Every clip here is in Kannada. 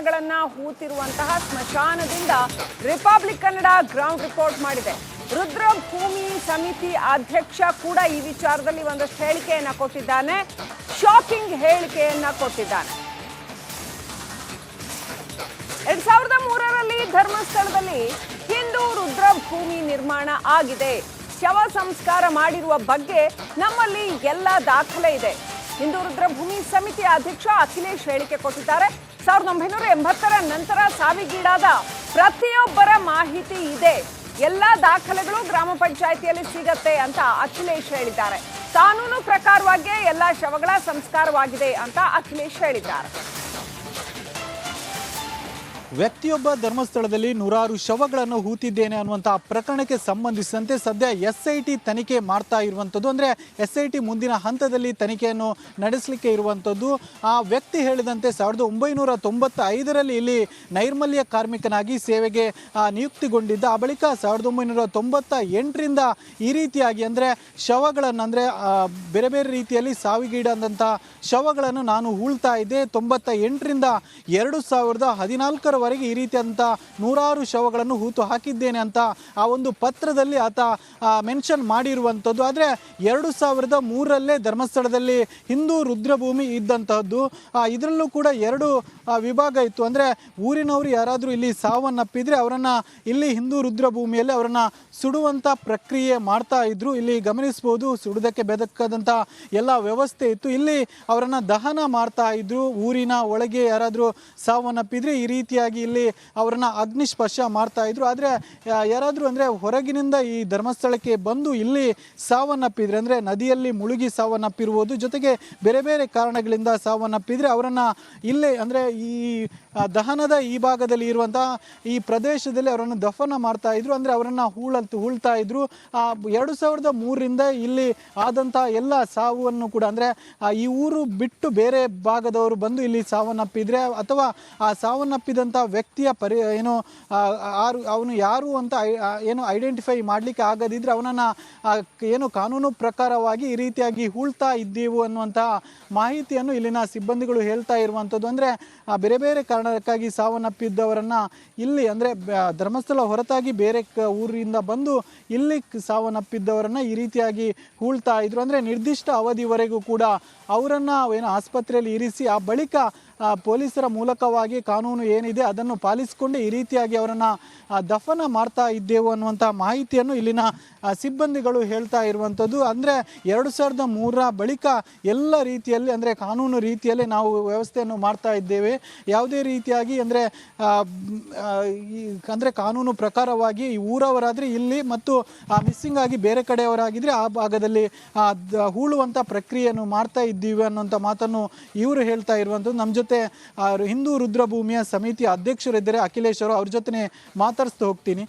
ಹೆಣಗಳನ್ನ ಹೂತಿರುವಂತಹ ಸ್ಮಶಾನದಿಂದ ರಿಪಬ್ಲಿಕ್ ಕನ್ನಡ ಗ್ರೌಂಡ್ ರಿಪೋರ್ಟ್ ಮಾಡಿದೆ. ರುದ್ರಭೂಮಿ ಸಮಿತಿ ಅಧ್ಯಕ್ಷ ಕೂಡ ಈ ವಿಚಾರದಲ್ಲಿ ಒಂದಷ್ಟು ಹೇಳಿಕೆಯನ್ನ ಕೊಟ್ಟಿದ್ದಾನೆ. ಶಾಕಿಂಗ್ ಹೇಳಿಕೆಯನ್ನ ಕೊಟ್ಟಿದ್ದಾನೆ. ಎರಡ್ ಸಾವಿರದ ಮೂರರಲ್ಲಿ ಧರ್ಮಸ್ಥಳದಲ್ಲಿ ಹಿಂದೂ ರುದ್ರಭೂಮಿ ನಿರ್ಮಾಣ ಆಗಿದೆ. ಶವ ಸಂಸ್ಕಾರ ಮಾಡಿರುವ ಬಗ್ಗೆ ನಮ್ಮಲ್ಲಿ ಎಲ್ಲ ದಾಖಲೆ ಇದೆ. ಹಿಂದೂ ರುದ್ರಭೂಮಿ ಸಮಿತಿ ಅಧ್ಯಕ್ಷ ಅಖಿಲೇಶ್ ಹೇಳಿಕೆ ಕೊಟ್ಟಿದ್ದಾರೆ. ಸಾವಿರದ ಒಂಬೈನೂರ ಎಂಬತ್ತರ ನಂತರ ಸಾವಿಗೀಡಾದ ಪ್ರತಿಯೊಬ್ಬರ ಮಾಹಿತಿ ಇದೆ. ಎಲ್ಲ ದಾಖಲೆಗಳು ಗ್ರಾಮ ಪಂಚಾಯಿತಿಯಲ್ಲಿ ಸಿಗತ್ತೆ ಅಂತ ಅಖಿಲೇಶ್ ಹೇಳಿದ್ದಾರೆ. ಕಾನೂನು ಪ್ರಕಾರವಾಗಿಯೇ ಎಲ್ಲ ಶವಗಳ ಸಂಸ್ಕಾರವಾಗಿದೆ ಅಂತ ಅಖಿಲೇಶ್ ಹೇಳಿದ್ದಾರೆ. ವ್ಯಕ್ತಿಯೊಬ್ಬ ಧರ್ಮಸ್ಥಳದಲ್ಲಿ ನೂರಾರು ಶವಗಳನ್ನು ಹೂತಿದ್ದೇನೆ ಅನ್ನುವಂತಹ ಪ್ರಕರಣಕ್ಕೆ ಸಂಬಂಧಿಸಿದಂತೆ ಸದ್ಯ ಎಸ್ ಐ ಟಿ ತನಿಖೆ ಮಾಡ್ತಾ ಇರುವಂಥದ್ದು. ಅಂದರೆ ಎಸ್ ಐ ಟಿ ಮುಂದಿನ ಹಂತದಲ್ಲಿ ತನಿಖೆಯನ್ನು ನಡೆಸಲಿಕ್ಕೆ ಇರುವಂಥದ್ದು. ಆ ವ್ಯಕ್ತಿ ಹೇಳಿದಂತೆ ಸಾವಿರದ ಒಂಬೈನೂರ ತೊಂಬತ್ತೈದರಲ್ಲಿ ಇಲ್ಲಿ ನೈರ್ಮಲ್ಯ ಕಾರ್ಮಿಕನಾಗಿ ಸೇವೆಗೆ ನಿಯುಕ್ತಿಗೊಂಡಿದ್ದ. ಆ ಬಳಿಕ ಸಾವಿರದ ಒಂಬೈನೂರ ತೊಂಬತ್ತ ಎಂಟರಿಂದ ಈ ರೀತಿಯಾಗಿ ಅಂದರೆ ಶವಗಳನ್ನು ಅಂದರೆ ಬೇರೆ ಬೇರೆ ರೀತಿಯಲ್ಲಿ ಸಾವಿಗೀಡಾದಂಥ ಶವಗಳನ್ನು ನಾನು ಹೂಳ್ತಾ ಇದ್ದೆ. ತೊಂಬತ್ತ ಎಂಟರಿಂದ ಎರಡು ಸಾವಿರದ ಹದಿನಾಲ್ಕರವರೆಗೆ ಈ ರೀತಿಯಾದಂಥ ನೂರಾರು ಶವಗಳನ್ನು ಹೂತು ಹಾಕಿದ್ದೇನೆ ಅಂತ ಆ ಒಂದು ಪತ್ರದಲ್ಲಿ ಆತ ಮೆನ್ಷನ್ ಮಾಡಿರುವಂಥದ್ದು. ಆದರೆ ಎರಡು ಸಾವಿರದ ಮೂರರಲ್ಲೇ ಧರ್ಮಸ್ಥಳದಲ್ಲಿ ಹಿಂದೂ ರುದ್ರಭೂಮಿ ಇದ್ದಂತಹದ್ದು. ಇದರಲ್ಲೂ ಕೂಡ ಎರಡು ವಿಭಾಗ ಇತ್ತು. ಅಂದರೆ ಊರಿನವರು ಯಾರಾದರೂ ಇಲ್ಲಿ ಸಾವನ್ನಪ್ಪಿದರೆ ಅವರನ್ನು ಇಲ್ಲಿ ಹಿಂದೂ ರುದ್ರಭೂಮಿಯಲ್ಲಿ ಅವರನ್ನು ಸುಡುವಂಥ ಪ್ರಕ್ರಿಯೆ ಮಾಡ್ತಾ ಇದ್ರು. ಇಲ್ಲಿ ಗಮನಿಸ್ಬೋದು, ಸುಡುವುದಕ್ಕೆ ಬೆದಕ್ಕದಂಥ ಎಲ್ಲ ವ್ಯವಸ್ಥೆ ಇತ್ತು. ಇಲ್ಲಿ ಅವರನ್ನು ದಹನ ಮಾಡ್ತಾ ಇದ್ರು. ಊರಿನ ಒಳಗೆ ಯಾರಾದರೂ ಸಾವನ್ನಪ್ಪಿದರೆ ಈ ರೀತಿಯಾಗಿ ಇಲ್ಲಿ ಅವರನ್ನ ಅಗ್ನಿ ಸ್ಪರ್ಶ ಮಾಡ್ತಾ ಇದ್ರು. ಆದ್ರೆ ಯಾರಾದರೂ ಅಂದ್ರೆ ಹೊರಗಿನಿಂದ ಈ ಧರ್ಮಸ್ಥಳಕ್ಕೆ ಬಂದು ಇಲ್ಲಿ ಸಾವನ್ನಪ್ಪಿದ್ರೆ, ಅಂದ್ರೆ ನದಿಯಲ್ಲಿ ಮುಳುಗಿ ಸಾವನ್ನಪ್ಪಿರುವುದು, ಜೊತೆಗೆ ಬೇರೆ ಬೇರೆ ಕಾರಣಗಳಿಂದ ಸಾವನ್ನಪ್ಪಿದ್ರೆ, ಅವರನ್ನು ಇಲ್ಲೇ ಅಂದ್ರೆ ಈ ದಹನದ ಈ ಭಾಗದಲ್ಲಿ ಇರುವಂತಹ ಈ ಪ್ರದೇಶದಲ್ಲಿ ಅವರನ್ನು ದಫನ ಮಾಡ್ತಾ ಇದ್ರು. ಅಂದರೆ ಅವರನ್ನು ಹೂಳಂತ ಹೂಳ್ತಾ ಇದ್ರು. ಎರಡು ಸಾವಿರದ ಮೂರರಿಂದ ಇಲ್ಲಿ ಆದಂಥ ಎಲ್ಲ ಸಾವನ್ನು ಕೂಡ ಅಂದರೆ ಈ ಊರು ಬಿಟ್ಟು ಬೇರೆ ಭಾಗದವರು ಬಂದು ಇಲ್ಲಿ ಸಾವನ್ನಪ್ಪಿದ್ರೆ, ಅಥವಾ ಆ ಸಾವನ್ನಪ್ಪಿದಂಥ ವ್ಯಕ್ತಿಯ ಪರಿ, ಏನು ಆರು, ಅವನು ಯಾರು ಅಂತ ಏನು ಐಡೆಂಟಿಫೈ ಮಾಡಲಿಕ್ಕೆ ಆಗದಿದ್ರೆ ಅವನನ್ನು ಏನು ಕಾನೂನು ಪ್ರಕಾರವಾಗಿ ಈ ರೀತಿಯಾಗಿ ಹೂಳ್ತಾ ಇದ್ದೀವು ಅನ್ನುವಂತಹ ಮಾಹಿತಿಯನ್ನು ಇಲ್ಲಿನ ಸಿಬ್ಬಂದಿಗಳು ಹೇಳ್ತಾ ಇರುವಂಥದ್ದು ಅಂದರೆ ಬೇರೆ ಬೇರೆ ಕಾರಣಕ್ಕಾಗಿ ಸಾವನ್ನಪ್ಪಿದ್ದವರನ್ನು ಇಲ್ಲಿ ಅಂದರೆ ಧರ್ಮಸ್ಥಳ ಹೊರತಾಗಿ ಬೇರೆ ಊರಿಂದ ಬಂದು ಇಲ್ಲಿ ಸಾವನ್ನಪ್ಪಿದ್ದವರನ್ನು ಈ ರೀತಿಯಾಗಿ ಹೂಳ್ತಾ ಇದ್ರು. ಅಂದರೆ ನಿರ್ದಿಷ್ಟ ಅವಧಿವರೆಗೂ ಕೂಡ ಅವರನ್ನು ಏನು ಆಸ್ಪತ್ರೆಯಲ್ಲಿ ಇರಿಸಿ ಆ ಬಳಿಕ ಪೊಲೀಸರ ಮೂಲಕವಾಗಿ ಕಾನೂನು ಏನಿದೆ ಅದನ್ನು ಪಾಲಿಸಿಕೊಂಡು ಈ ರೀತಿಯಾಗಿ ಅವರನ್ನು ದಫನ ಮಾಡ್ತಾ ಇದ್ದೆವು ಅನ್ನುವಂಥ ಮಾಹಿತಿಯನ್ನು ಇಲ್ಲಿನ ಸಿಬ್ಬಂದಿಗಳು ಹೇಳ್ತಾ ಇರುವಂಥದ್ದು ಅಂದರೆ ಎರಡು ಸಾವಿರದ ಮೂರರ ಬಳಿಕ ಎಲ್ಲ ರೀತಿಯಲ್ಲಿ, ಅಂದರೆ ಕಾನೂನು ರೀತಿಯಲ್ಲಿ ನಾವು ವ್ಯವಸ್ಥೆಯನ್ನು ಮಾಡ್ತಾ ಇದ್ದೇವೆ. ಯಾವುದೇ ರೀತಿಯಾಗಿ ಅಂದರೆ ಅಂದರೆ ಕಾನೂನು ಪ್ರಕಾರವಾಗಿ ಈ ಊರವರಾದರೆ ಇಲ್ಲಿ ಮತ್ತು ಮಿಸ್ಸಿಂಗ್ ಆಗಿ ಬೇರೆ ಕಡೆಯವರಾಗಿದ್ದರೆ ಆ ಭಾಗದಲ್ಲಿ ಹೂಳುವಂಥ ಪ್ರಕ್ರಿಯೆಯನ್ನು ಮಾಡ್ತಾ ಇದ್ದೀವಿ ಅನ್ನೋಂಥ ಮಾತನ್ನು ಇವರು ಹೇಳ್ತಾ ಇರುವಂಥದ್ದು ನಮ್ಮ ಜೊತೆ ಆ, ಹಿಂದೂ ರುದ್ರಭೂಮಿಯ ಸಮಿತಿಯ ಅಧ್ಯಕ್ಷರಿದ್ದರೆ ಅಖಿಲೇಶ್ ಅವರು. ಅವ್ರ ಜೊತೆ ಮಾತಾಡಿಸ್ತಾ ಹೋಗ್ತೀನಿ.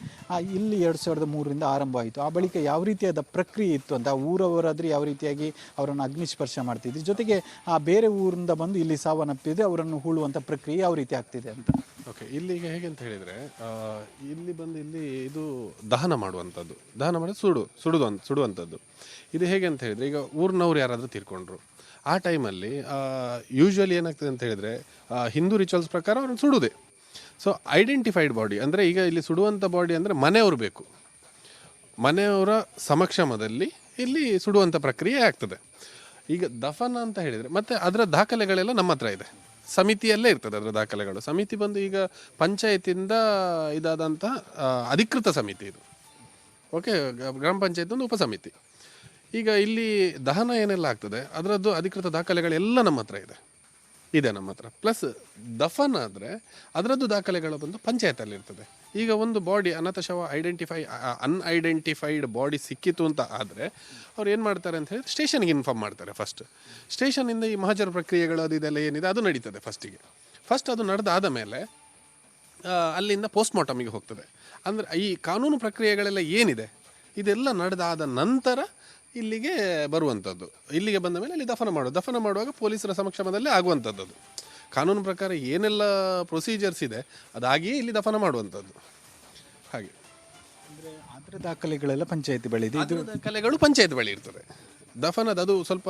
ಇಲ್ಲಿ ಎರಡು ಸಾವಿರದ ಮೂರರಿಂದ ಆರಂಭ ಆಯಿತು ಆ ಬಳಿಕ ಯಾವ ರೀತಿಯಾದ ಪ್ರಕ್ರಿಯೆ ಇತ್ತು ಅಂತ ಊರವರಾದ್ರೆ ಯಾವ ರೀತಿಯಾಗಿ ಅವರನ್ನು ಅಗ್ನಿಸ್ಪರ್ಶ ಮಾಡ್ತಿದ್ರು? ಜೊತೆಗೆ ಆ ಬೇರೆ ಊರಿಂದ ಬಂದು ಇಲ್ಲಿ ಸಾವನ್ನಪ್ಪಿದ್ರೆ ಅವರನ್ನು ಹೂಳುವಂಥ ಪ್ರಕ್ರಿಯೆ ಯಾವ ರೀತಿ ಆಗ್ತಿದೆ ಅಂತ? ಓಕೆ ಇಲ್ಲಿ ಹೇಗೆ ಅಂತ ಹೇಳಿದರೆ ಇಲ್ಲಿ ಬಂದು ಇಲ್ಲಿ ಇದು ದಹನ ಮಾಡುವಂಥದ್ದು. ದಹನ ಮಾಡಿ ಸುಡು ಸುಡುದು ಅಂತ ಸುಡುವಂಥದ್ದು. ಇದು ಹೇಗೆ ಅಂತ ಹೇಳಿದರೆ ಈಗ ಊರಿನವ್ರು ಯಾರಾದರೂ ತೀರ್ಕೊಂಡ್ರು. ಆ ಟೈಮಲ್ಲಿ ಯೂಶ್ವಲಿ ಏನಾಗ್ತದೆ ಅಂತ ಹೇಳಿದರೆ ಹಿಂದೂ ರಿಚುವಲ್ಸ್ ಪ್ರಕಾರ ಅವ್ರನ್ನ ಸುಡುವುದೇ ಸೊ ಐಡೆಂಟಿಫೈಡ್ ಬಾಡಿ ಅಂದರೆ ಈಗ ಇಲ್ಲಿ ಸುಡುವಂಥ ಬಾಡಿ ಅಂದರೆ ಮನೆಯವರು ಬೇಕು. ಮನೆಯವರ ಸಮಕ್ಷಮದಲ್ಲಿ ಇಲ್ಲಿ ಸುಡುವಂಥ ಪ್ರಕ್ರಿಯೆ ಆಗ್ತದೆ. ಈಗ ದಫನ ಅಂತ ಹೇಳಿದರೆ, ಮತ್ತು ಅದರ ದಾಖಲೆಗಳೆಲ್ಲ ನಮ್ಮ ಹತ್ರ ಇದೆ. ಸಮಿತಿಯಲ್ಲೇ ಇರ್ತದೆ ಅದರ ದಾಖಲೆಗಳು. ಸಮಿತಿ ಬಂದು ಈಗ ಪಂಚಾಯತಿಂದ ಇದಾದಂತಹ ಅಧಿಕೃತ ಸಮಿತಿ ಇದು. ಓಕೆ ಗ್ರಾಮ ಪಂಚಾಯತ್ ಒಂದು ಉಪಸಮಿತಿ. ಈಗ ಇಲ್ಲಿ ದಹನ ಏನೆಲ್ಲ ಆಗ್ತದೆ? ಅದರದ್ದು ಅಧಿಕೃತ ದಾಖಲೆಗಳೆಲ್ಲ ನಮ್ಮ ಹತ್ರ ಇದೆ. ಇದೆ ನಮ್ಮ ಹತ್ರ. ಪ್ಲಸ್ ದಫನ್ ಆದರೆ ಅದರದ್ದು ದಾಖಲೆಗಳು ಬಂದು ಪಂಚಾಯತಲ್ಲಿ ಇರ್ತದೆ. ಈಗ ಒಂದು ಬಾಡಿ ಅನಾಥ ಶವ ಐಡೆಂಟಿಫೈ ಅನ್ಐಡೆಂಟಿಫೈಡ್ ಬಾಡಿ ಸಿಕ್ಕಿತು ಅಂತ ಆದರೆ ಅವ್ರು ಏನು ಮಾಡ್ತಾರೆ ಅಂತ ಹೇಳಿ ಸ್ಟೇಷನ್ಗೆ ಇನ್ಫಾರ್ಮ್ ಮಾಡ್ತಾರೆ ಫಸ್ಟ್ ಸ್ಟೇಷನಿಂದ ಈ ಮಹಾಜರ ಪ್ರಕ್ರಿಯೆಗಳು ಅದು ಇದೆಲ್ಲ ಏನಿದೆ ಅದು ನಡೀತದೆ ಫಸ್ಟಿಗೆ ಫಸ್ಟ್ ಅದು ನಡೆದಾದ ಮೇಲೆ ಅಲ್ಲಿಂದ ಪೋಸ್ಟ್ ಮಾರ್ಟಮಿಗೆ ಹೋಗ್ತದೆ. ಅಂದರೆ ಈ ಕಾನೂನು ಪ್ರಕ್ರಿಯೆಗಳೆಲ್ಲ ಏನಿದೆ? ಇದೆಲ್ಲ ನಡೆದಾದ ನಂತರ ಇಲ್ಲಿಗೆ ಬರುವಂಥದ್ದು ಇಲ್ಲಿಗೆ ಬಂದ ಮೇಲೆ ಇಲ್ಲಿ ದಫನ ಮಾಡೋದು ದಫನ ಮಾಡುವಾಗ ಪೊಲೀಸರ ಸಮಕ್ಷಮದಲ್ಲೇ ಆಗುವಂಥದ್ದು ಅದು. ಕಾನೂನು ಪ್ರಕಾರ ಏನೆಲ್ಲ ಪ್ರೊಸೀಜರ್ಸ್ ಇದೆ ಅದಾಗಿಯೇ ಇಲ್ಲಿ ದಫನ ಮಾಡುವಂಥದ್ದು ಹಾಗೆ. ಅಂದರೆ ದಾಖಲೆಗಳೆಲ್ಲ ಪಂಚಾಯತಿ ಬಳಿ ಇದೆ ಇದು ದಾಖಲೆಗಳು ಪಂಚಾಯತ್ ಬಳಿ ಇರ್ತದೆ. ದಫನದ ಅದು ಸ್ವಲ್ಪ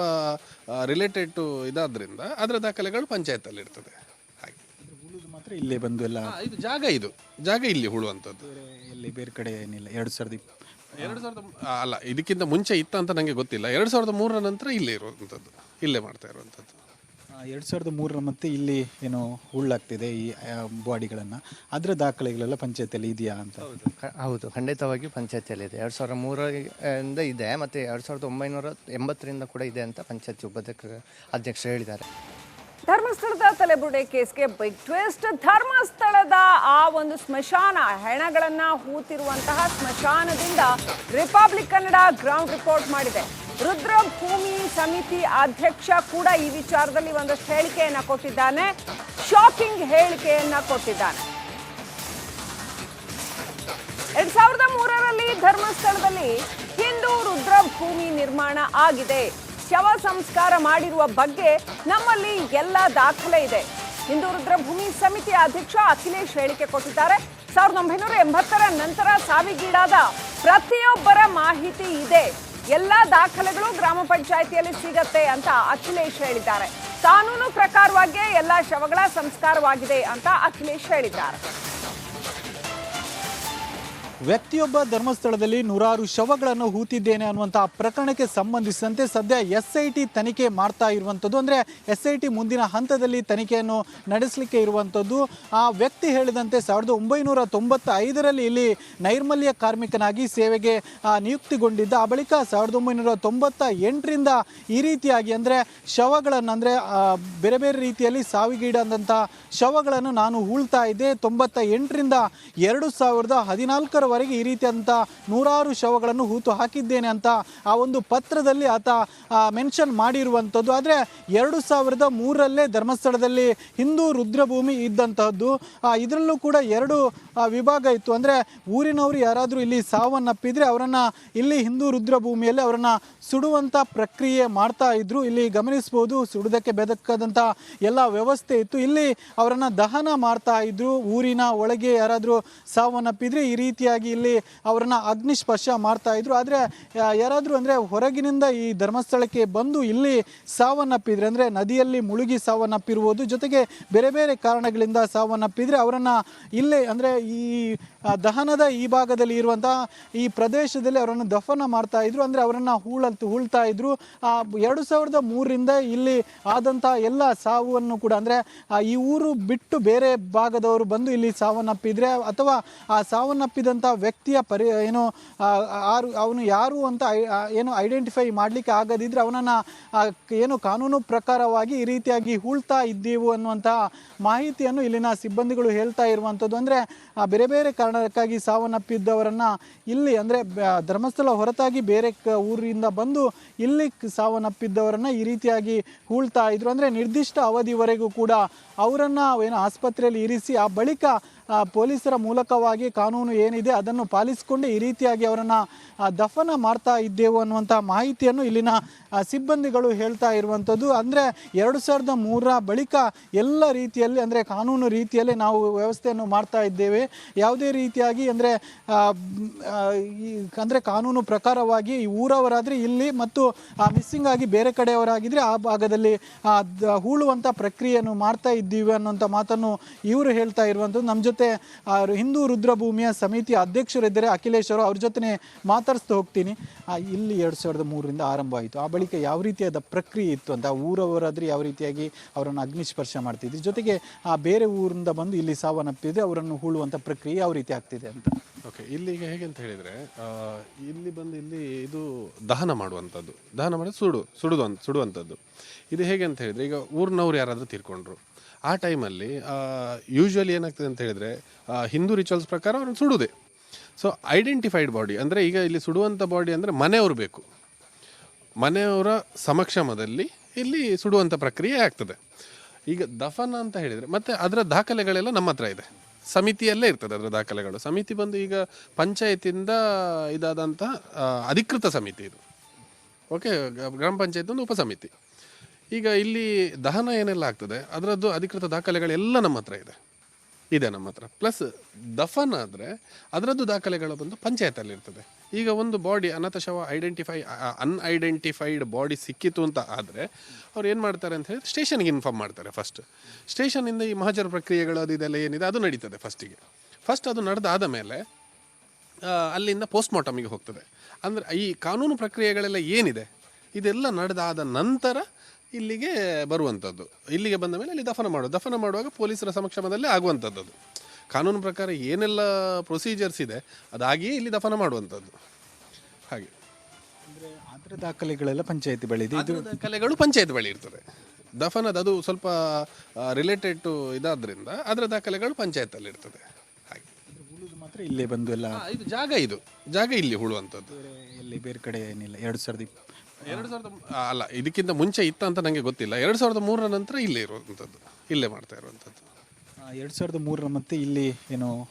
ರಿಲೇಟೆಡ್ ಟು ಇದಾದ್ರಿಂದ ಅದರ ದಾಖಲೆಗಳು ಪಂಚಾಯತಲ್ಲಿ ಇರ್ತದೆ. ಹಾಗೆ. ಉಳಿದು ಮಾತ್ರ ಇಲ್ಲೇ ಬಂದು ಎಲ್ಲ ಆ, ಇದು ಜಾಗ ಇದು. ಜಾಗ ಇಲ್ಲಿ ಹುಳುವಂಥದ್ದು ಇಲ್ಲಿ ಬೇರೆ ಕಡೆ ಏನಿಲ್ಲ. ಎರಡು ಸಾವಿರದ ಇಪ್ಪ ಎರಡು ಸಾವಿರದ ಅಲ್ಲ ಇದಕ್ಕಿಂತ ಮುಂಚೆ ಇತ್ತ ಅಂತ ನನಗೆ ಗೊತ್ತಿಲ್ಲ. ಎರಡು ಸಾವಿರದ ಮೂರರ ನಂತರ ಇಲ್ಲೇ ಇರುವಂಥದ್ದು ಇಲ್ಲೇ ಮಾಡ್ತಾ ಇರುವಂಥದ್ದು. ಎರಡು ಸಾವಿರದ ಮೂರರ ಮತ್ತೆ ಇಲ್ಲಿ ಏನು ಹುಳ್ಳಾಗ್ತಿದೆ ಈ ಬಾಡಿಗಳನ್ನು. ಅದರ ದಾಖಲೆಗಳೆಲ್ಲ ಪಂಚಾಯತಿಯಲ್ಲಿ ಇದೆಯಾ ಅಂತ? ಹೌದು. ಖಂಡಿತವಾಗಿ ಪಂಚಾಯತಿಯಲ್ಲಿದೆ ಎರಡು ಸಾವಿರದ ಮೂರರಿಂದ ಇದೆ ಮತ್ತು ಎರಡು ಸಾವಿರದ ಒಂಬೈನೂರ ಎಂಬತ್ತರಿಂದ ಕೂಡ ಇದೆ ಅಂತ ಪಂಚಾಯತಿ ಉಪಾಧ್ಯಕ್ಷ ಅಧ್ಯಕ್ಷರು ಹೇಳಿದ್ದಾರೆ. ಧರ್ಮಸ್ಥಳದ ತಲೆಬುರುಡೆ ಕೇಸ್ಗೆ ಬಿಗ್ ಟ್ವಿಸ್ಟ್ ಧರ್ಮಸ್ಥಳದ ಆ ಒಂದು ಸ್ಮಶಾನ, ಹೆಣಗಳನ್ನು ಹೂತಿರುವಂತಹ ಸ್ಮಶಾನದಿಂದ ರಿಪಬ್ಲಿಕ್ ಕನ್ನಡ ಗ್ರೌಂಡ್ ರಿಪೋರ್ಟ್ ಮಾಡಿದೆ. ರುದ್ರಭೂಮಿ ಸಮಿತಿ ಅಧ್ಯಕ್ಷ ಕೂಡ ಈ ವಿಚಾರದಲ್ಲಿ ಒಂದಷ್ಟು ಹೇಳಿಕೆಯನ್ನು ಕೊಟ್ಟಿದ್ದಾನೆ. ಶಾಕಿಂಗ್ ಹೇಳಿಕೆಯನ್ನು ಕೊಟ್ಟಿದ್ದಾನೆ. ಎರಡ್ ಸಾವಿರದ ಮೂರರಲ್ಲಿ ಧರ್ಮಸ್ಥಳದಲ್ಲಿ ಹಿಂದೂ ರುದ್ರಭೂಮಿ ನಿರ್ಮಾಣ ಆಗಿದೆ. ಶವ ಸಂಸ್ಕಾರ ಮಾಡಿರುವ ಬಗ್ಗೆ ನಮ್ಮಲ್ಲಿ ಎಲ್ಲ ದಾಖಲೆ ಇದೆ. ಹಿಂದೂ ರುದ್ರಭೂಮಿ ಸಮಿತಿ ಅಧ್ಯಕ್ಷ ಅಖಿಲೇಶ್ ಹೇಳಿಕೆ ಕೊಟ್ಟಿದ್ದಾರೆ. ಸಾವಿರದ ಒಂಬೈನೂರ ಎಂಬತ್ತರ ನಂತರ ಸಾವಿಗೀಡಾದ ಪ್ರತಿಯೊಬ್ಬರ ಮಾಹಿತಿ ಇದೆ. ಎಲ್ಲ ದಾಖಲೆಗಳು ಗ್ರಾಮ ಪಂಚಾಯಿತಿಯಲ್ಲಿ ಸಿಗತ್ತೆ ಅಂತ ಅಖಿಲೇಶ್ ಹೇಳಿದ್ದಾರೆ. ಕಾನೂನು ಪ್ರಕಾರವಾಗಿಯೇ ಎಲ್ಲ ಶವಗಳ ಸಂಸ್ಕಾರವಾಗಿದೆ ಅಂತ ಅಖಿಲೇಶ್ ಹೇಳಿದ್ದಾರೆ. ವ್ಯಕ್ತಿಯೊಬ್ಬ ಧರ್ಮಸ್ಥಳದಲ್ಲಿ ನೂರಾರು ಶವಗಳನ್ನು ಹೂತಿದ್ದೇನೆ ಅನ್ನುವಂತಹ ಪ್ರಕರಣಕ್ಕೆ ಸಂಬಂಧಿಸಿದಂತೆ ಸದ್ಯ ಎಸ್ ಐ ಟಿ ತನಿಖೆ ಮಾಡ್ತಾ ಇರುವಂಥದ್ದು. ಅಂದರೆ ಎಸ್ ಐ ಟಿ ಮುಂದಿನ ಹಂತದಲ್ಲಿ ತನಿಖೆಯನ್ನು ನಡೆಸಲಿಕ್ಕೆ ಇರುವಂಥದ್ದು. ಆ ವ್ಯಕ್ತಿ ಹೇಳಿದಂತೆ ಸಾವಿರದ ಒಂಬೈನೂರ ತೊಂಬತ್ತ ಐದರಲ್ಲಿ ಇಲ್ಲಿ ನೈರ್ಮಲ್ಯ ಕಾರ್ಮಿಕನಾಗಿ ಸೇವೆಗೆ ನಿಯುಕ್ತಿಗೊಂಡಿದ್ದ. ಆ ಬಳಿಕ ಸಾವಿರದ ಒಂಬೈನೂರ ತೊಂಬತ್ತ ಎಂಟರಿಂದ ಈ ರೀತಿಯಾಗಿ ಅಂದರೆ ಶವಗಳನ್ನು ಅಂದರೆ ಬೇರೆ ಬೇರೆ ರೀತಿಯಲ್ಲಿ ಸಾವಿಗೀಡಾದಂಥ ಶವಗಳನ್ನು ನಾನು ಹೂಳ್ತಾ ಇದ್ದೆ. ತೊಂಬತ್ತ ಎಂಟರಿಂದ ಎರಡು ಸಾವಿರದ ಹದಿನಾಲ್ಕರವರೆಗೆ ಈ ರೀತಿಯಾದಂಥ ನೂರಾರು ಶವಗಳನ್ನು ಹೂತು ಹಾಕಿದ್ದೇನೆ ಅಂತ ಆ ಒಂದು ಪತ್ರದಲ್ಲಿ ಆತ ಮೆನ್ಷನ್ ಮಾಡಿರುವಂಥದ್ದು. ಆದರೆ ಎರಡು ಸಾವಿರದ ಮೂರರಲ್ಲೇ ಧರ್ಮಸ್ಥಳದಲ್ಲಿ ಹಿಂದೂ ರುದ್ರಭೂಮಿ ಇದ್ದಂತಹದ್ದು. ಇದರಲ್ಲೂ ಕೂಡ ಎರಡು ವಿಭಾಗ ಇತ್ತು. ಅಂದರೆ ಊರಿನವರು ಯಾರಾದರೂ ಇಲ್ಲಿ ಸಾವನ್ನಪ್ಪಿದ್ರೆ ಅವರನ್ನು ಇಲ್ಲಿ ಹಿಂದೂ ರುದ್ರಭೂಮಿಯಲ್ಲಿ ಅವರನ್ನು ಸುಡುವಂಥ ಪ್ರಕ್ರಿಯೆ ಮಾಡ್ತಾ ಇದ್ರು. ಇಲ್ಲಿ ಗಮನಿಸ್ಬೋದು, ಸುಡುವುದಕ್ಕೆ ಬೆದಕ್ಕದಂಥ ಎಲ್ಲ ವ್ಯವಸ್ಥೆ ಇತ್ತು. ಇಲ್ಲಿ ಅವರನ್ನು ದಹನ ಮಾಡ್ತಾ ಇದ್ರು. ಊರಿನ ಒಳಗೆ ಯಾರಾದರೂ ಸಾವನ್ನಪ್ಪಿದ್ರೆ ಈ ರೀತಿಯಾಗಿ ಇಲ್ಲಿ ಅವರನ್ನು ಅಗ್ನಿಸ್ಪರ್ಶ ಮಾಡ್ತಾ ಇದ್ರು. ಆದರೆ ಯಾರಾದರೂ ಅಂದರೆ ಹೊರಗಿನಿಂದ ಈ ಧರ್ಮಸ್ಥಳಕ್ಕೆ ಬಂದು ಇಲ್ಲಿ ಸಾವನ್ನಪ್ಪಿದ್ರೆ, ಅಂದರೆ ನದಿಯಲ್ಲಿ ಮುಳುಗಿ ಸಾವನ್ನಪ್ಪಿರುವುದು, ಜೊತೆಗೆ ಬೇರೆ ಬೇರೆ ಕಾರಣಗಳಿಂದ ಸಾವನ್ನಪ್ಪಿದ್ರೆ ಅವರನ್ನು ಇಲ್ಲೇ ಅಂದರೆ ಈ ದಹನದ ಈ ಭಾಗದಲ್ಲಿ ಇರುವಂತಹ ಈ ಪ್ರದೇಶದಲ್ಲಿ ಅವರನ್ನು ದಫನ ಮಾಡ್ತಾ ಇದ್ರು. ಅಂದರೆ ಅವರನ್ನು ಹೂಳಂತ, ಹೂಳ್ತಾ ಇದ್ರು. ಎರಡು ಸಾವಿರದ ಮೂರರಿಂದ ಇಲ್ಲಿ ಆದಂತಹ ಎಲ್ಲ ಸಾವನ್ನು ಕೂಡ ಅಂದರೆ ಈ ಊರು ಬಿಟ್ಟು ಬೇರೆ ಭಾಗದವರು ಬಂದು ಇಲ್ಲಿ ಸಾವನ್ನಪ್ಪಿದ್ರೆ ಅಥವಾ ಆ ಸಾವನ್ನಪ್ಪಿದಂಥ ವ್ಯಕ್ತಿಯ ಪರಿ, ಏನು ಆರು, ಅವನು ಯಾರು ಅಂತ ಏನು ಐಡೆಂಟಿಫೈ ಮಾಡಲಿಕ್ಕೆ ಆಗದಿದ್ರೆ ಅವನನ್ನು ಏನು ಕಾನೂನು ಪ್ರಕಾರವಾಗಿ ಈ ರೀತಿಯಾಗಿ ಹೂಳ್ತಾ ಇದ್ದೀವು ಅನ್ನುವಂತಹ ಮಾಹಿತಿಯನ್ನು ಇಲ್ಲಿನ ಸಿಬ್ಬಂದಿಗಳು ಹೇಳ್ತಾ ಇರುವಂಥದ್ದು. ಅಂದರೆ ಬೇರೆ ಬೇರೆ ಕಾರಣಕ್ಕಾಗಿ ಸಾವನ್ನಪ್ಪಿದ್ದವರನ್ನು ಇಲ್ಲಿ, ಅಂದರೆ ಧರ್ಮಸ್ಥಳ ಹೊರತಾಗಿ ಬೇರೆ ಊರಿಂದ ಬಂದು ಇಲ್ಲಿ ಸಾವನ್ನಪ್ಪಿದ್ದವರನ್ನು ಈ ರೀತಿಯಾಗಿ ಹೂಳ್ತಾ ಇದ್ರು. ಅಂದರೆ, ನಿರ್ದಿಷ್ಟ ಅವಧಿವರೆಗೂ ಕೂಡ ಅವರನ್ನು, ಏನು, ಆಸ್ಪತ್ರೆಯಲ್ಲಿ ಇರಿಸಿ, ಆ ಬಳಿಕ ಪೊಲೀಸರ ಮೂಲಕವಾಗಿ ಕಾನೂನು ಏನಿದೆ ಅದನ್ನು ಪಾಲಿಸಿಕೊಂಡು ಈ ರೀತಿಯಾಗಿ ಅವರನ್ನು ದಫನ ಮಾಡ್ತಾ ಇದ್ದೆವು ಅನ್ನುವಂಥ ಮಾಹಿತಿಯನ್ನು ಇಲ್ಲಿನ ಸಿಬ್ಬಂದಿಗಳು ಹೇಳ್ತಾ ಇರುವಂಥದ್ದು ಅಂದರೆ ಎರಡು ಸಾವಿರದ ಮೂರರ ಬಳಿಕ ಎಲ್ಲ ರೀತಿಯಲ್ಲಿ, ಅಂದರೆ ಕಾನೂನು ರೀತಿಯಲ್ಲಿ ನಾವು ವ್ಯವಸ್ಥೆಯನ್ನು ಮಾಡ್ತಾ ಇದ್ದೇವೆ. ಯಾವುದೇ ರೀತಿಯಾಗಿ ಅಂದರೆ ಅಂದರೆ ಕಾನೂನು ಪ್ರಕಾರವಾಗಿ ಊರವರಾದರೆ ಇಲ್ಲಿ ಮತ್ತು ಮಿಸ್ಸಿಂಗ್ ಆಗಿ ಬೇರೆ ಕಡೆಯವರಾಗಿದ್ದರೆ ಆ ಭಾಗದಲ್ಲಿ ಹೂಳುವಂಥ ಪ್ರಕ್ರಿಯೆಯನ್ನು ಮಾಡ್ತಾ ಇದ್ದೀವಿ ಅನ್ನೋಂಥ ಮಾತನ್ನು ಇವರು ಹೇಳ್ತಾ ಇರುವಂಥದ್ದು ನಮ್ಮ ಜೊತೆ ಆ, ಹಿಂದೂ ರುದ್ರಭೂಮಿಯ ಸಮಿತಿ ಅಧ್ಯಕ್ಷರಿದ್ದರೆ ಅಖಿಲೇಶ್ ಅವರು. ಅವ್ರ ಜೊತೆ ಮಾತಾಡಿಸ್ತಾ ಹೋಗ್ತೀನಿ. ಇಲ್ಲಿ ಎರಡು ಸಾವಿರದ ಮೂರರಿಂದ ಆರಂಭ ಆಯಿತು ಆ ಬಳಿಕ ಯಾವ ರೀತಿಯಾದ ಪ್ರಕ್ರಿಯೆ ಇತ್ತು ಅಂತ ಊರವರಾದರೆ ಯಾವ ರೀತಿಯಾಗಿ ಅವರನ್ನು ಅಗ್ನಿಸ್ಪರ್ಶ ಮಾಡ್ತಿದ್ರು? ಜೊತೆಗೆ ಆ ಬೇರೆ ಊರಿಂದ ಬಂದು ಇಲ್ಲಿ ಸಾವನ್ನಪ್ಪಿದ್ರೆ ಅವರನ್ನು ಹೂಳುವಂಥ ಪ್ರಕ್ರಿಯೆ ಯಾವ ರೀತಿ ಆಗ್ತಿದೆ ಅಂತ? ಓಕೆ ಇಲ್ಲಿಗೆ ಹೇಗೆ ಅಂತ ಹೇಳಿದರೆ ಇಲ್ಲಿ ಬಂದು ಇಲ್ಲಿ ಇದು ದಹನ ಮಾಡುವಂಥದ್ದು. ದಹನ ಮಾಡಿ ಸುಡು ಅಂತ ಸುಡುವಂಥದ್ದು. ಇದು ಹೇಗೆ ಅಂತ ಹೇಳಿದರೆ ಈಗ ಊರಿನವ್ರು ಯಾರಾದರೂ ತೀರ್ಕೊಂಡ್ರು. ಆ ಟೈಮಲ್ಲಿ ಯೂಶ್ವಲಿ ಏನಾಗ್ತದೆ ಅಂತ ಹೇಳಿದರೆ ಹಿಂದೂ ರಿಚುವಲ್ಸ್ ಪ್ರಕಾರ ಅವ್ರನ್ನ ಸುಡುವುದೇ ಸೊ ಐಡೆಂಟಿಫೈಡ್ ಬಾಡಿ ಅಂದರೆ ಈಗ ಇಲ್ಲಿ ಸುಡುವಂಥ ಬಾಡಿ ಅಂದರೆ ಮನೆಯವರು ಬೇಕು. ಮನೆಯವರ ಸಮಕ್ಷಮದಲ್ಲಿ ಇಲ್ಲಿ ಸುಡುವಂಥ ಪ್ರಕ್ರಿಯೆ ಆಗ್ತದೆ. ಈಗ ದಫನ ಅಂತ ಹೇಳಿದರೆ, ಮತ್ತು ಅದರ ದಾಖಲೆಗಳೆಲ್ಲ ನಮ್ಮ ಹತ್ರ ಇದೆ. ಸಮಿತಿಯಲ್ಲೇ ಇರ್ತದೆ ಅದರ ದಾಖಲೆಗಳು. ಸಮಿತಿ ಬಂದು ಈಗ ಪಂಚಾಯತಿಂದ ಇದಾದಂತಹ ಅಧಿಕೃತ ಸಮಿತಿ ಇದು. ಓಕೆ ಗ್ರಾಮ ಪಂಚಾಯತ್ ಒಂದು ಉಪಸಮಿತಿ. ಈಗ ಇಲ್ಲಿ ದಹನ ಏನೆಲ್ಲ ಆಗ್ತದೆ? ಅದರದ್ದು ಅಧಿಕೃತ ದಾಖಲೆಗಳೆಲ್ಲ ನಮ್ಮ ಹತ್ರ ಇದೆ. ಇದೆ ನಮ್ಮ ಹತ್ರ. ಪ್ಲಸ್ ದಫನ್ ಆದರೆ ಅದರದ್ದು ದಾಖಲೆಗಳು ಬಂದು ಪಂಚಾಯತಲ್ಲಿ ಇರ್ತದೆ. ಈಗ ಒಂದು ಬಾಡಿ ಅನಾಥ ಶವ ಐಡೆಂಟಿಫೈ ಅನ್ಐಡೆಂಟಿಫೈಡ್ ಬಾಡಿ ಸಿಕ್ಕಿತು ಅಂತ ಆದರೆ ಅವ್ರು ಏನು ಮಾಡ್ತಾರೆ ಅಂತ ಹೇಳಿ ಸ್ಟೇಷನ್ಗೆ ಇನ್ಫಾರ್ಮ್ ಮಾಡ್ತಾರೆ ಫಸ್ಟ್ ಸ್ಟೇಷನಿಂದ ಈ ಮಹಾಜರ ಪ್ರಕ್ರಿಯೆಗಳು ಅದು ಇದೆಲ್ಲ ಏನಿದೆ ಅದು ನಡೀತದೆ ಫಸ್ಟಿಗೆ ಫಸ್ಟ್ ಅದು ನಡೆದಾದ ಮೇಲೆ ಅಲ್ಲಿಂದ ಪೋಸ್ಟ್ ಮಾರ್ಟಮಿಗೆ ಹೋಗ್ತದೆ. ಅಂದರೆ ಈ ಕಾನೂನು ಪ್ರಕ್ರಿಯೆಗಳೆಲ್ಲ ಏನಿದೆ? ಇದೆಲ್ಲ ನಡೆದಾದ ನಂತರ ಇಲ್ಲಿಗೆ ಬರುವಂಥದ್ದು ಇಲ್ಲಿಗೆ ಬಂದ ಮೇಲೆ ಇಲ್ಲಿ ದಫನ ಮಾಡೋದು ದಫನ ಮಾಡುವಾಗ ಪೊಲೀಸರ ಸಮಕ್ಷಮದಲ್ಲೇ ಆಗುವಂಥದ್ದು ಕಾನೂನು ಪ್ರಕಾರ ಏನೆಲ್ಲ ಪ್ರೊಸೀಜರ್ಸ್ ಇದೆ ಅದಾಗಿಯೇ ಇಲ್ಲಿ ದಫನ ಮಾಡುವಂಥದ್ದು ಹಾಗೆ. ಅಂದರೆ ಅದರ ದಾಖಲೆಗಳೆಲ್ಲ ಪಂಚಾಯತಿ ಬಳಿ ಇದೆ. ಇದು ದಾಖಲೆಗಳು ಪಂಚಾಯತ್ ಬಳಿ ಇರ್ತದೆ. ದಫನದ ಅದು ಸ್ವಲ್ಪ ರಿಲೇಟೆಡ್ ಟು ಇದಾದ್ರಿಂದ ಅದರ ದಾಖಲೆಗಳು ಪಂಚಾಯತಲ್ಲಿ ಇರ್ತದೆ. ಹಾಗೆ. ಉಳಿದು ಮಾತ್ರ ಇಲ್ಲೇ ಬಂದು ಎಲ್ಲ ಆ, ಇದು ಜಾಗ ಇದು. ಜಾಗ ಇಲ್ಲಿ ಉಳುವಂಥದ್ದು ಇಲ್ಲಿ ಎಲ್ಲಿ ಬೇರೆ ಕಡೆ ಏನಿಲ್ಲ? ಎರಡು ಸಾವಿರದ ಇಪ್ಪ ಎರಡು ಸಾವಿರದ ಅಲ್ಲ, ಇದಕ್ಕಿಂತ ಮುಂಚೆ ಇತ್ತ ಅಂತ ನನಗೆ ಗೊತ್ತಿಲ್ಲ. ಎರಡು ಸಾವಿರದ ಮೂರರ ನಂತರ ಇಲ್ಲೇ ಇರುವಂಥದ್ದು, ಇಲ್ಲೇ ಮಾಡ್ತಾ ಇರುವಂಥದ್ದು. ಎರಡು ಸಾವಿರದ ಮೂರರ ಮತ್ತೆ ಇಲ್ಲಿ ಏನು